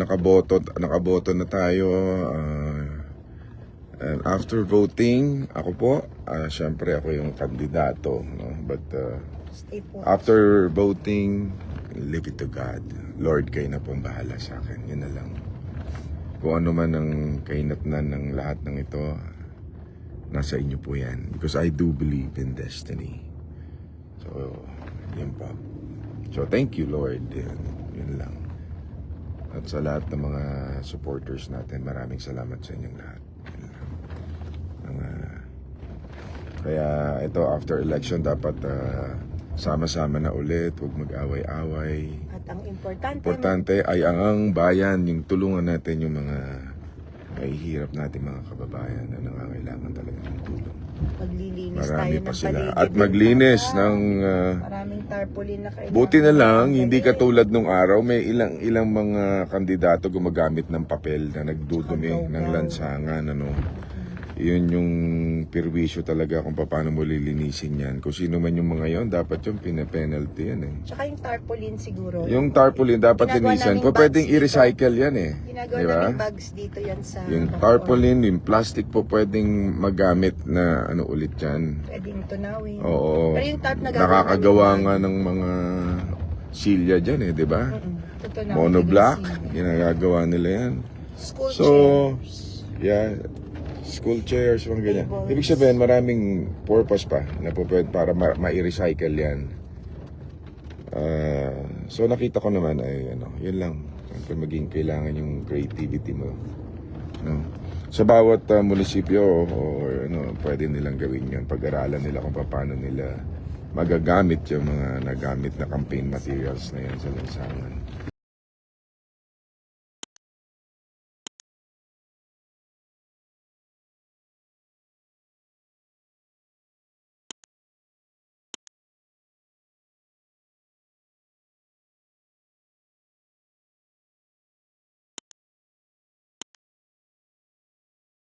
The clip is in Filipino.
nakaboto, nakaboto na tayo. ah, and after voting, ako po, ah, syempre ako yung kandidato. No? But po. after voting, leave it to God. Lord, kayo na pong bahala sa akin. Yun na lang. Kung ano man ang kainatnan ng lahat ng ito, nasa inyo po yan. Because I do believe in destiny. So, yun po. So, thank you, Lord. Yun, yun lang. At sa lahat ng mga supporters natin, maraming salamat sa inyong lahat. Lang. Mga- kaya ito, after election, dapat ah, sama-sama na ulit. Huwag mag-away-away. At ang importante, Importante ay ang, ang bayan, yung tulungan natin yung mga mahihirap natin mga kababayan na nangangailangan talaga ng tulong. maglilinis Marami tayo pa ng sila. paligid At ng maglinis bahay. ng... ah, Maraming tarpaulin na kailangan. buti na lang, hindi katulad nung araw, may ilang ilang mga kandidato gumagamit ng papel na nagdudumi ng lansangan. Ano. Yun yung pirwisyo talaga kung paano mo lilinisin yan. Kung sino man yung mga yon dapat yung pinapenalty yan eh. Tsaka yung tarpaulin siguro. Yung tarpaulin dapat Ginagawa linisan. Pa pwedeng i-recycle yan eh. Ginagawa Di ba? namin bags dito yan sa... Yung tarpaulin, yung plastic po pwedeng magamit na ano ulit yan. Pwedeng tunawin. Oo. Pero yung tarp na Nakakagawa nga ng mga silya dyan eh, di ba? Tutunawin Monoblock, ginagagawa nila yan. School So, chairs. yeah, school chairs, mga ganyan. Tables. Ibig sabihin, maraming purpose pa na po pwede para ma- ma-recycle yan. Ah, so, nakita ko naman ay, ano, yun lang. Siyempre, maging kailangan yung creativity mo. No? Sa bawat ah, munisipyo or ano, pwede nilang gawin yun. Pag-aralan nila kung paano nila magagamit yung mga nagamit na campaign materials na yan sa lansangan.